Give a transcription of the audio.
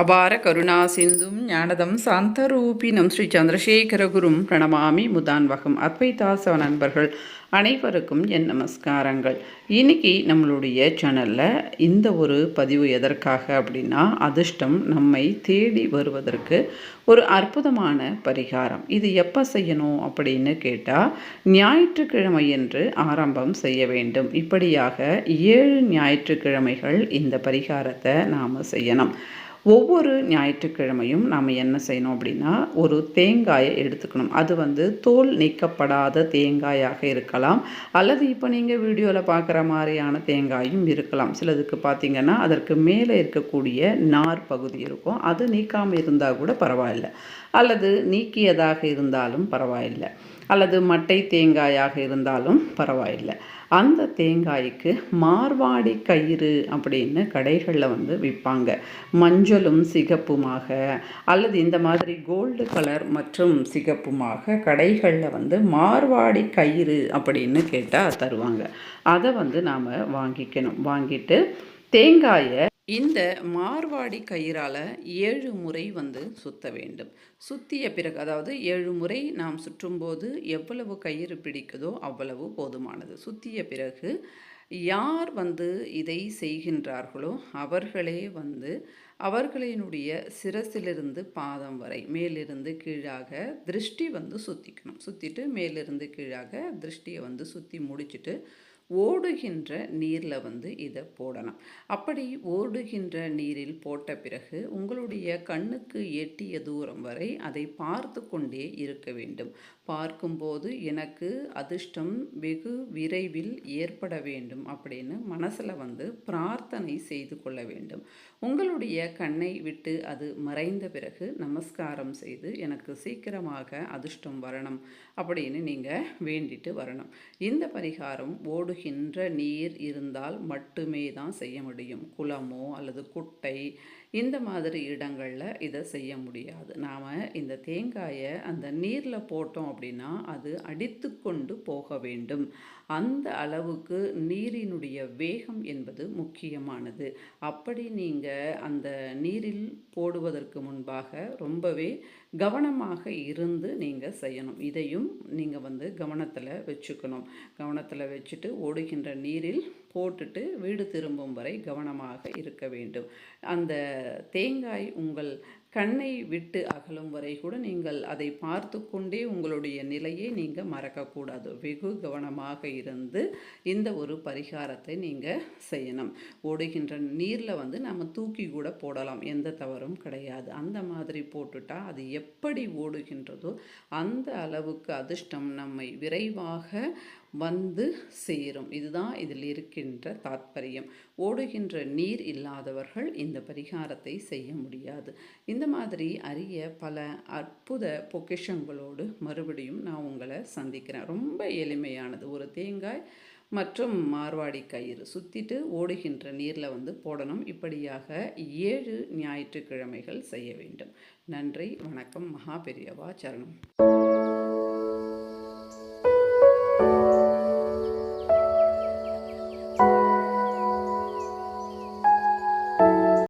அபார கருணா சிந்தும் ஞானதம் சாந்தரூபினம் ஸ்ரீ சந்திரசேகரகுரும் பிரணமாமி முதான்வகம் அத்வைதாசவ நண்பர்கள் அனைவருக்கும் என் நமஸ்காரங்கள். இன்னைக்கு நம்மளுடைய சேனலில் இந்த ஒரு பதிவு எதற்காக அப்படின்னா அதிர்ஷ்டம் நம்மை தேடி வருவதற்கு ஒரு அற்புதமான பரிகாரம். இது எப்போ செய்யணும் அப்படின்னு கேட்டால் ஞாயிற்றுக்கிழமை என்று ஆரம்பம் செய்ய வேண்டும். இப்படியாக ஏழு ஞாயிற்றுக்கிழமைகள் இந்த பரிகாரத்தை நாம் செய்யணும். ஒவ்வொரு ஞாயிற்றுக்கிழமையும் நாம் என்ன செய்யணும் அப்படின்னா ஒரு தேங்காயை எடுத்துக்கணும். அது வந்து தோல் நீக்கப்படாத தேங்காயாக இருக்கலாம். அல்லது இப்போ நீங்கள் வீடியோவில் பார்க்குற மாதிரியான தேங்காயும் இருக்கலாம். சிலதுக்கு பார்த்திங்கன்னா அதற்கு மேலே இருக்கக்கூடிய நார் பகுதி இருக்கும். அது நீக்காமல் இருந்தால் கூட பரவாயில்ல. அல்லது நீக்கியதாக இருந்தாலும் பரவாயில்லை. அல்லது மட்டை தேங்காயாக இருந்தாலும் பரவாயில்லை. அந்த தேங்காய்க்கு மார்வாடி கயிறு அப்படின்னு கடைகளில் வந்து விற்பாங்க மஞ்சளும் சிகப்புமாக அல்லது இந்த மாதிரி கோல்டு கலர் மற்றும் சிகப்புமாக கடைகளில் வந்து மார்வாடி கயிறு அப்படின்னு கேட்டால் தருவாங்க. அதை வந்து நாம் வாங்கிக்கணும். வாங்கிட்டு தேங்காயை இந்த மார்வாடி கயிறால் ஏழு முறை வந்து சுத்த வேண்டும். சுத்திய பிறகு அதாவது ஏழு முறை நாம் சுற்றும்போது எவ்வளவு கயிறு பிடிக்குதோ அவ்வளவு போதுமானது. சுத்திய பிறகு யார் வந்து இதை செய்கின்றார்களோ அவர்களே வந்து அவர்களினுடைய சிரசிலிருந்து பாதம் வரை மேலிருந்து கீழாக திருஷ்டி வந்து சுற்றிக்கணும் சுற்றிட்டு மேலிருந்து கீழாக திருஷ்டியை வந்து சுற்றி முடிச்சுட்டு ஓடுகின்ற நீரில் வந்து இதை போடணும் அப்படி ஓடுகின்ற நீரில் போட்ட பிறகு உங்களுடைய கண்ணுக்கு எட்டிய தூரம் வரை அதை பார்த்து கொண்டே இருக்க வேண்டும். பார்க்கும்போது எனக்கு அதிர்ஷ்டம் வெகு விரைவில் ஏற்பட வேண்டும் அப்படின்னு மனசில் வந்து பிரார்த்தனை செய்து கொள்ள வேண்டும். உங்களுடைய கண்ணை விட்டு அது மறைந்த பிறகு நமஸ்காரம் செய்து எனக்கு சீக்கிரமாக அதிர்ஷ்டம் வரணும் அப்படின்னு நீங்கள் வேண்டிட்டு வரணும். இந்த பரிகாரம் ஓடு போகின்ற நீர் இருந்தால் மட்டுமே தான் செய்ய முடியும். குளமோ அல்லது குட்டை இந்த மாதிரி இடங்களில் இதை செய்ய முடியாது. நாம் இந்த தேங்காயை அந்த நீரில் போட்டோம் அப்படின்னா அது அடித்து கொண்டு போக வேண்டும். அந்த அளவுக்கு நீரினுடைய வேகம் என்பது முக்கியமானது. அப்படி நீங்கள் அந்த நீரில் போடுவதற்கு முன்பாக ரொம்பவே கவனமாக இருந்து நீங்கள் செய்யணும். இதையும் நீங்கள் வந்து கவனத்தில் வச்சுக்கணும். கவனத்தில் வச்சுட்டு ஓடுகின்ற நீரில் போட்டுட்டு வீடு திரும்பும் வரை கவனமாக இருக்க வேண்டும். அந்த தேங்காய் உங்கள் கண்ணை விட்டு அகலும் வரை கூட நீங்கள் அதை பார்த்து கொண்டே உங்களுடைய நிலையை நீங்கள் மறக்கக்கூடாது. வெகு கவனமாக இருந்து இந்த ஒரு பரிகாரத்தை நீங்கள் செய்யணும். ஓடுகின்ற நீரில் வந்து நம்ம தூக்கி கூட போடலாம். எந்த தவறும் கிடையாது. அந்த மாதிரி போட்டுட்டா அது எப்படி ஓடுகின்றதோ அந்த அளவுக்கு அதிர்ஷ்டம் நம்மை விரைவாக வந்து சேரும். இதுதான் இதில் இருக்கின்ற தாத்பரியம். ஓடுகின்ற நீர் இல்லாதவர்கள் இந்த பரிகாரத்தை செய்ய முடியாது. இந்த மாதிரி அரிய பல அற்புத பொக்கிஷங்களோடு மறுபடியும் நான் உங்களை சந்திக்கிறேன். ரொம்ப எளிமையானது. ஒரு தேங்காய் மற்றும் மார்வாடி கயிறு. சுற்றிட்டு ஓடுகின்ற நீரில் வந்து போடணும். இப்படியாக ஏழு ஞாயிற்றுக்கிழமைகள் செய்ய வேண்டும். நன்றி வணக்கம். மகா பெரியவா சரணம்.